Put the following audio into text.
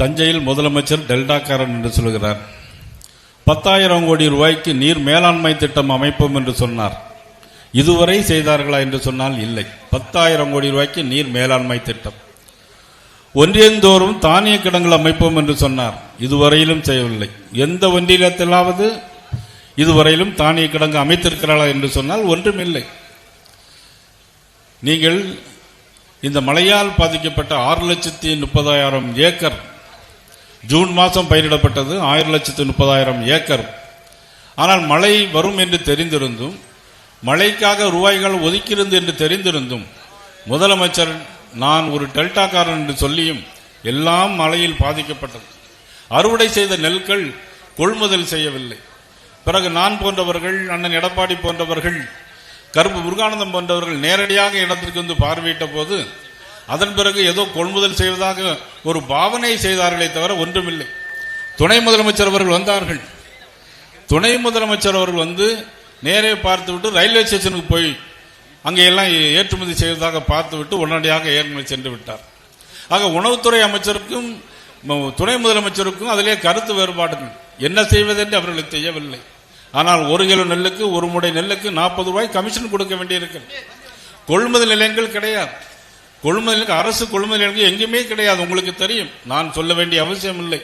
தஞ்சையில் முதலமைச்சர் டெல்டாக்காரன் என்று சொல்கிறார். பத்தாயிரம் கோடி ரூபாய்க்கு நீர் மேலாண்மை திட்டம் அமைப்போம் என்று சொன்னார். இதுவரை செய்தார்களா என்று சொன்னால் இல்லை. பத்தாயிரம் கோடி ரூபாய்க்கு நீர் மேலாண்மை திட்டம். ஒன்றியந்தோறும் தானிய கிடங்கள் அமைப்போம் என்று சொன்னார். இதுவரையிலும் செய்யவில்லை. எந்த ஒன்றியத்திலாவது இதுவரையிலும் தானிய கிடங்கு அமைத்திருக்கிறார்களா என்று சொன்னால் ஒன்றுமில்லை. நீங்கள் இந்த மழையால் பாதிக்கப்பட்ட ஆறு லட்சத்தி முப்பதாயிரம் ஏக்கர் ஜூன் மாதம் பயிரிடப்பட்டது ஆயிரம் லட்சத்து முப்பதாயிரம் ஏக்கர். ஆனால் மழை வரும் என்று தெரிந்திருந்தும் மழைக்காக ரூபாய்கள் ஒதுக்கியிருந்து என்று தெரிந்திருந்தும் முதலமைச்சர் நான் ஒரு டெல்டாக்காரன் என்று சொல்லியும் எல்லாம் மழையில் பாதிக்கப்பட்டது. அறுவடை செய்த நெல்கள் கொள்முதல் செய்யவில்லை. பிறகு நான் போன்றவர்கள் அண்ணன் எடப்பாடி போன்றவர்கள் கருப்பு முருகானந்தம் போன்றவர்கள் நேரடியாக இடத்திற்கு வந்து பார்வையிட்ட போது அதன் பிறகு ஏதோ கொள்முதல் செய்வதாக ஒரு பாவனை செய்தார்களே தவிர ஒன்றுமில்லை. துணை முதலமைச்சர் அவர்கள் வந்தார்கள். துணை முதலமைச்சர் அவர்கள் வந்து நேரே பார்த்துவிட்டு ரயில்வே ஸ்டேஷனுக்கு போய் அங்கே எல்லாம் ஏற்றுமதி செய்வதாக பார்த்துவிட்டு உடனடியாக ஏற்றுமதி சென்று விட்டார். ஆக உணவுத்துறை அமைச்சருக்கும் துணை முதலமைச்சருக்கும் அதிலே கருத்து வேறுபாடுகள். என்ன செய்வதென்று அவர்களுக்கு தெரியவில்லை. ஆனால் ஒரு கிலோ நெல்லுக்கு ஒரு முடை நெல்லுக்கு நாற்பது ரூபாய் கமிஷன் கொடுக்க வேண்டியிருக்கிறது. கொள்முதல் நிலையங்கள் கிடையாது. கொள்முதல் அரசு கொள்முதல் எங்கேயுமே கிடையாது. உங்களுக்கு தெரியும். நான் சொல்ல வேண்டிய அவசியம் இல்லை